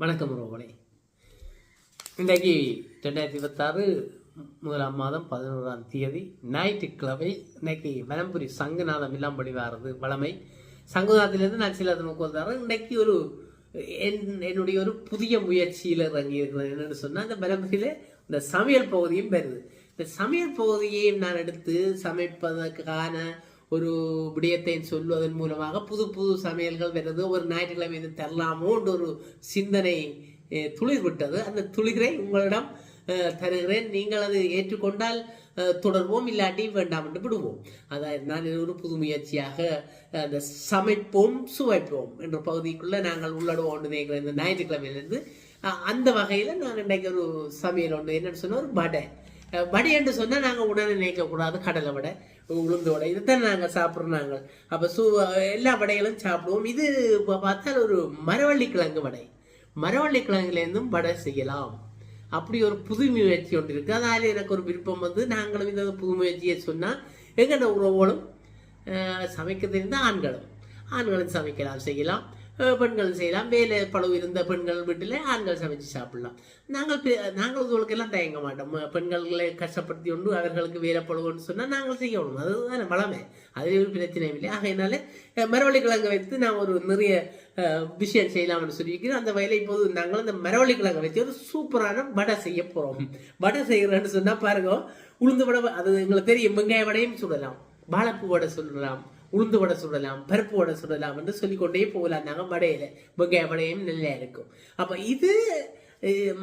வணக்கம் ரோவனே இன்றைக்கு ரெண்டாயிரத்தி இருபத்தாறு முதலாம் மாதம் பதினோராம் தேதி ஞாயிற்றுக்கிழமை இன்றைக்கி மலம்புரி சங்குநாதம் இல்லாம்படி வாரது வளமை. சங்குநாதத்திலேருந்து நான் சில நோக்கம் தரேன் இன்றைக்கி ஒரு என் என்னுடைய ஒரு புதிய முயற்சியில் இறங்கி இருக்கிறேன். என்னென்னு சொன்னால் இந்த மலம்புரியில் இந்த சமையல் பகுதியும் வருது. இந்த சமையல் பகுதியையும் நான் எடுத்து சமைப்பதற்கான ஒரு விடயத்தை சொல்வதன் மூலமாக புது புது சமையல்கள் வருது ஒரு ஞாயிற்றுக்கிழமை இது தரலாமோன்ற ஒரு சிந்தனை துளிர் விட்டது அந்த துளிரை உங்களிடம் தருகிறேன். நீங்கள் அது ஏற்றுக்கொண்டால் தொடர்வோம் இல்லாட்டி வேண்டாம் என்று விடுவோம். அதாவது நான் ஒரு புது முயற்சியாக அந்த சமைப்போம் சுவைப்போம் என்ற பகுதிக்குள்ளே நாங்கள் உள்ளடுவோம் ஒன்று நினைக்கிறேன். இந்த ஞாயிற்றுக்கிழமையிலிருந்து அந்த வகையில் நான் இன்றைக்கு ஒரு சமையல் ஒன்று என்னென்னு சொன்னால் ஒரு வடை. வடை என்று சொன்னால் நாங்கள் உடனே நினைக்கக்கூடாது கடலை வடை உளுந்து வடை இதைத்தான் நாங்கள் சாப்பிட்றோம் நாங்கள். அப்போ சூ எல்லா வடைகளும் சாப்பிடுவோம். இது இப்போ பார்த்தால் ஒரு மரவள்ளி கிழங்கு வடை. மரவள்ளி கிழங்குலேருந்தும் வடை செய்யலாம். அப்படி ஒரு புது முயற்சி ஒன்று இருக்குது அதால் எனக்கு ஒரு விருப்பம் வந்து நாங்களும் இந்த புது முயற்சியை சொன்னால் எங்கள்கிட்ட உறவுகளும் சமைக்க தெரிந்த ஆண்களும். ஆண்களும் சமைக்கலாம் செய்யலாம். பெண்கள் செய்யலாம். வேலை பளவு இருந்த பெண்கள் வீட்டில் ஆண்கள் சமைச்சு சாப்பிடலாம். நாங்கள் பெ- நாங்கள் இதுகளுக்கெல்லாம் தயங்க மாட்டோம். பெண்களை கஷ்டப்படுத்தி கொண்டு அவர்களுக்கு வேலை பழுவுன்னு சொன்னால் நாங்கள் செய்யணும். அதுதான் வளமே. அதில் ஒரு பிரச்சனையும் இல்லை. ஆகையினால மரவள்ளி கிழங்கு வைத்து நான் ஒரு நிறைய விஷயம் செய்யலாம்னு சொல்லியிருக்கிறேன் அந்த வயலை இப்போது நாங்கள் அந்த மரவள்ளி கிழங்கு வச்சு ஒரு சூப்பரான வடை செய்ய போகிறோம் வடை செய்கிறேன்னு சொன்னால் பாருங்க உளுந்து வடை அது எங்களுக்கு தெரியும். வெங்காய வடையும் சொல்லலாம். வாழைப்பூ வடை சொல்லலாம். உளுந்து வடை சுடலாம் பருப்பு வடை சுடலாம் என்று சொல்லிக்கொண்டே போகலாம். நாங்கள் வடையில வெங்காய வடையும் நல்லா இருக்கும். அப்போ இது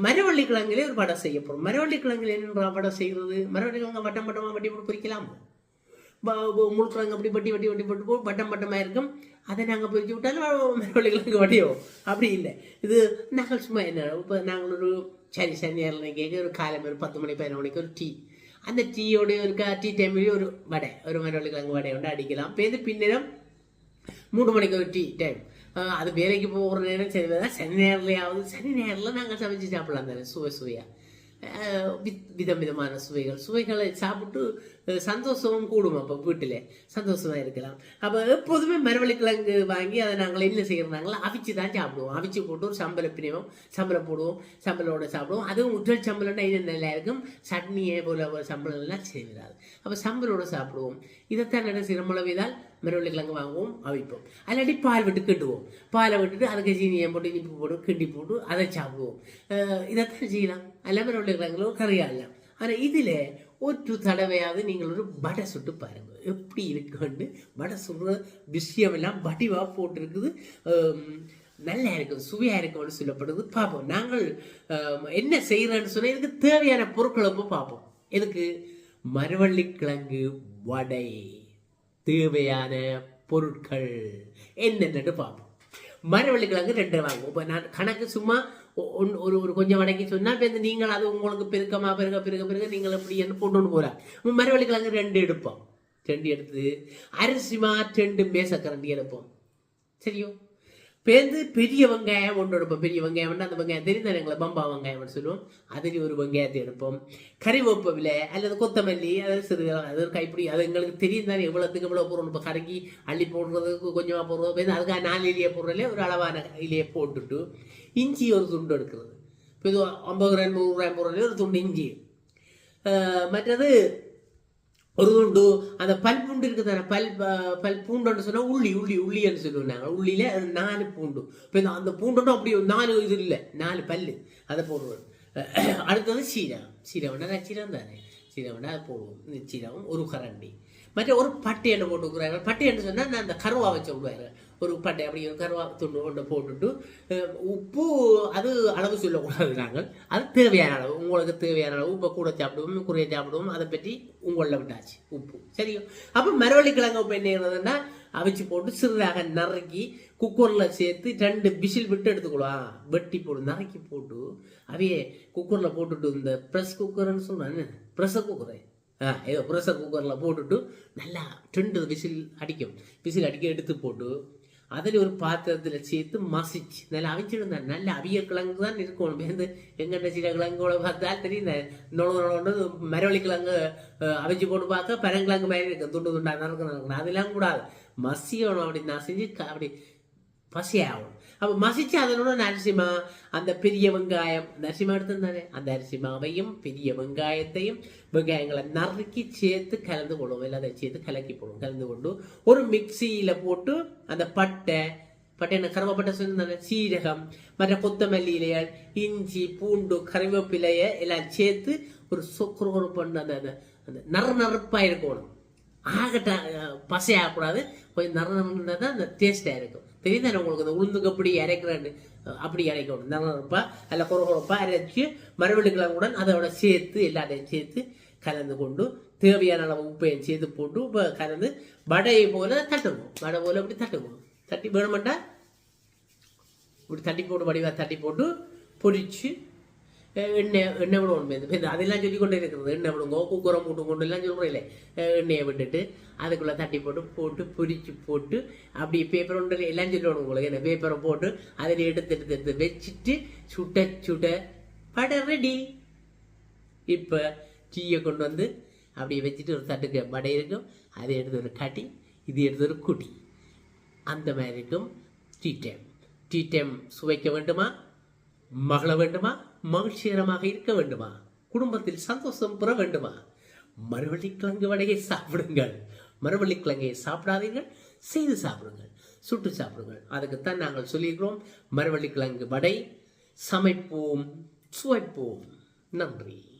மரவள்ளி கிழங்குலே ஒரு வடை செய்யப்படும். மரவள்ளி கிழங்குல என்ன வடை செய்கிறது மரவள்ளி கிழங்கு வட்டம் வட்டமாக வட்டி போட்டு பொரிக்கலாம் முழுக்கிழங்கு அப்படி வட்டி வட்டி வட்டி போட்டு போ வட்டம் வட்டமாக இருக்கும். அதை நாங்கள் பொரிச்சு விட்டாலும் மரவள்ளி கிழங்கு வடியோ? அப்படி இல்லை. இது நாங்கள் சும்மா என்ன இப்போ நாங்கள் ஒரு சரி சனி நேரம் கேட்க ஒரு காலம் ஒரு பத்து மணி பதினொரு மணிக்கு ஒரு டீ அந்த டீயோட ஒரு டீ டைம்லேயும் ஒரு வடை ஒரு மரவள்ளி கிழங்கு வடை வந்து அடிக்கலாம். பேருந்து பின்னரும் மூணு மணிக்கு ஒரு டீ டைம் அது வேலைக்கு போகிற நேரம் சரி சனி நேரிலையாவது சனி நேரில் நாங்கள் சமைச்சு சாப்பிடலாம் தானே சுவை சுவையாக விதம் விதமான சுவைகள் சுவைகளை சாப்பிட்டு சந்தோஷமும் கூடும் அப்போ வீட்டில் சந்தோஷமாக இருக்கலாம் அப்போ எப்போதுமே மரவள்ளிக்கிழங்கு வாங்கி அதை நாங்கள் என்ன செய்கிறாங்களோ அவிச்சு தான் சாப்பிடுவோம் அவிச்சு போட்டு ஒரு சம்பள பிணைவோம் சம்பளம் போடுவோம் சம்பளோட சாப்பிடுவோம் அதுவும் உற்றல் சம்பளம்னா இது நல்லா இருக்கும் சட்னியே போல சம்பளம்லாம் செய்கிறாரு அப்போ சம்பளோட சாப்பிடுவோம் இதைத்தான் என்ன சிரமளவு இதால் மரவள்ளி வாங்குவோம் அவிப்போம் அல்லாட்டி பால் விட்டு கிண்டுவோம் பாலை விட்டுட்டு அதுக்கு சீனியை போட்டு இனிப்பு போட்டு கிண்டி போட்டு அதை சாப்பிடுவோம் இதைத்தான் செய்யலாம் எல்லாம் மரவள்ளி கிழங்குல இல்லை ஆனால் இதில் ஒரு தடவையாவது நீங்கள் ஒரு வடை சுட்டு பாருங்கள் எப்படி இருக்குன்னு வடை சுடுற விஷயமெல்லாம் வடிவாக போட்டிருக்குது நல்லா இருக்கும் சுவையாக இருக்கும்னு சொல்லப்படுது பார்ப்போம் நாங்கள் என்ன செய்கிறோன்னு சொன்னால் இதுக்கு தேவையான பொருட்களை பார்ப்போம் எதுக்கு மரவள்ளி கிழங்கு வடை தேவையான பொருட்கள். என்னென்னு பார்ப்போம். மரவள்ளி கிழங்கு ரெண்டு வாங்குவோம். இப்போ நான் கணக்கு சும்மா ஒன்- ஒரு ஒரு கொஞ்சம் வடக்கி சொன்னால் இப்போ இந்த நீங்கள் அது உங்களுக்கு பெருக்கமா பெருக பெருக பெருக நீங்கள் எப்படி என்ன போட்டுன்னு போகிறார் மரவள்ளி கிழங்கு ரெண்டு எடுப்போம். ரெண்டு எடுத்து அரிசிமா ரெண்டு மேசக்கரண்டி எடுப்போம். சரியோ? பேருந்து பெரிய வெங்காயம் ஒன்று எடுப்போம். பெரிய வெங்காயம் அந்த வெங்காயம். தெரியும் எங்களை? பம்பா வெங்காயம்னு சொல்லுவோம். அதில் ஒரு வெங்காயத்தை எடுப்போம். கறிவேப்பில அல்லது கொத்தமல்லி அது சிறு அது கைப்பிடி. அது எங்களுக்கு தெரியும் தானே. எவ்வளோத்துக்கு எவ்வளோ போடுறோம். இப்போ கறக்கி அள்ளி போடுறதுக்கு கொஞ்சமாக போடுறோம். பேருந்து அதுக்காக நாலு இலையை போடுறதுல ஒரு அளவான இலையை போட்டுட்டு இஞ்சி ஒரு துண்டு எடுக்கிறது. இப்போ இது ஐம்பது ரூபாய் நூறு ரூபாய் போடுறதுல ஒரு துண்டு இஞ்சி. மற்றது ஒரு துண்டு அந்த பல் பூண்டு இருக்குது தானே பல் பல் பூண்டுன்னு சொன்னால் உள்ளி உள்ளி உள்ளின்னு சொல்லுவோம் நாங்கள் உள்ளியில் நாலு பூண்டு. இப்போ இந்த அந்த பூண்டுன்னு அப்படி நாலு இது இல்லை நாலு பல் அதை போடுவோம். அடுத்தது சீரகம். சீரகம்னா நான் சீரகம் தானே? சீரகம்னா அது போடுவோம். இந்த சீரகம் ஒரு கரண்டி. மற்ற ஒரு பட்டை எண்ணெய் போட்டு விட்றாங்க பட்டை எண்ணெய் சொன்னால் நான் அந்த கருவா வச்சு விடுவாங்க ஒரு பட்டை அப்படி ஒரு கருவா துண்டு கொண்டு போட்டுட்டு உப்பு அது அளவு சொல்லக்கூடாது நாங்கள். அது தேவையான அளவு. உங்களுக்கு தேவையான அளவு. உப்பை கூட சாப்பிடுவோம் குறைய சாப்பிடுவோம். அதை பற்றி உங்களில் விட்டாச்சு உப்பு. சரியோ? அப்போ மரவள்ளி கிழங்கு இப்போ என்ன அவிச்சு போட்டு சிறிதாக நறுக்கி குக்கரில் சேர்த்து ரெண்டு விசில் விட்டு எடுத்துக்கலாம் வெட்டி போட்டு நறுக்கி போட்டு அவையே குக்கரில் போட்டுட்டு இந்த ப்ரெஸ் குக்கர்னு சொல்கிறேன் ப்ரெஷர் குக்கரு ஆ ஏதோ ப்ரெஷர் குக்கரில் போட்டுட்டு நல்லா ரெண்டு விசில் அடிக்கும். விசில் அடிக்க எடுத்து போட்டு அதில் ஒரு பாத்திரத்தில் சேர்த்து மசிச்சு நல்லா നല്ല நல்ல அவிய கிழங்கு தான் இருக்கணும் பேருந்து எங்கென்ன சில கிழங்கோட பார்த்தால் தெரியும் நொழு மரவள்ளி கிழங்கு அவிச்சு போட்டு பார்க்க பரங்கிழங்கு மாதிரி இருக்கு துண்டு துண்டா நடக்கணும் அதெல்லாம் கூடாது மசியணும் அப்படி நான் செஞ்சு அப்படி பசியாகணும் அப்போ மசிச்சு அதனோட நரசிம்மா அந்த பெரிய வெங்காயம் நரசிம்மா எடுத்திருந்தானே அந்த அரிசிமாவையும் பெரிய வெங்காயத்தையும் வெங்காயங்களை நறுக்கி சேர்த்து கலந்து கொள்ளும். எல்லாத்தையும் சேர்த்து கலக்கி போடும் கலந்து கொண்டு ஒரு மிக்சியில் போட்டு அந்த பட்டை பட்டை என்ன கருவப்பட்டை சொன்ன சீரகம் மற்ற கொத்தமல்லி இலைகள் இஞ்சி பூண்டு கருவேப்பிலைய எல்லாம் சேர்த்து ஒரு சொக்குறு ஒரு பண்ண அந்த அந்த அந்த நறு நறுப்பாக இருக்கணும். ஆகட்ட பசையாகக்கூடாது. கொஞ்சம் நறு நறுனா தான் அந்த டேஸ்டாக இருக்கும். தெரியுதானே உங்களுக்கு? அந்த உளுந்துக்கு அப்படி அரைக்கிறான்னு. அப்படி இறைக்கணும் நல்லப்பா அதில் குறை குறைப்பா இறைச்சி மரவள்ளிக்கிழங்குடன் அதோட சேர்த்து எல்லாத்தையும் சேர்த்து கலந்து கொண்டு தேவையான அளவு உப்பையும் சேர்த்து போட்டு இப்போ கலந்து வடையை போல தட்டணும் வடை போல இப்படி தட்டணும் தட்டி வேணுமெண்டா? இப்படி தட்டி போட்டு வடிவா தட்டி போட்டு பொரிச்சு எண்ணெய் எண்ணெய் விடுவோம் இந்த இந்த அதெல்லாம் சொல்லி கொண்டே இருக்கிறது எண்ணெய் விடுங்கோ குக்கரம் போட்டு கொண்டு எல்லாம் சொல்கிறீங்களே எண்ணெயை விட்டுட்டு அதுக்குள்ளே தட்டி போட்டு போட்டு பொரிச்சு போட்டு அப்படி பேப்பர் ஒன்று எல்லாம் சொல்லணும் உங்களுக்கு என்ன பேப்பரை போட்டு அதில் எடுத்து எடுத்து எடுத்து வச்சுட்டு சுட்ட சுட பட ரெடி இப்போ டீயை கொண்டு வந்து அப்படியே வச்சுட்டு ஒரு தட்டுக்கு வடை இருக்கும் அதை எடுத்து ஒரு கட்டி இது எடுத்து ஒரு குட்டி அந்த மாதிரி இருக்கும் டீ டைம் டீ டைம் சுவைக்க வேண்டுமா மகள வேண்டுமா? மகிழ்ச்சிகரமாக இருக்க வேண்டுமா? குடும்பத்தில் சந்தோஷம் பெற வேண்டுமா? மரவள்ளிக்கிழங்கு வடையை சாப்பிடுங்கள். மரவள்ளிக்கிழங்கையை சாப்பிடாதீர்கள். செய்து சாப்பிடுங்கள். சுட்டு சாப்பிடுங்கள். அதுக்குத்தான் நாங்கள் சொல்லியிருக்கிறோம் மரவள்ளிக்கிழங்கு வடை சமைப்போம் சுவைப்போம். நன்றி.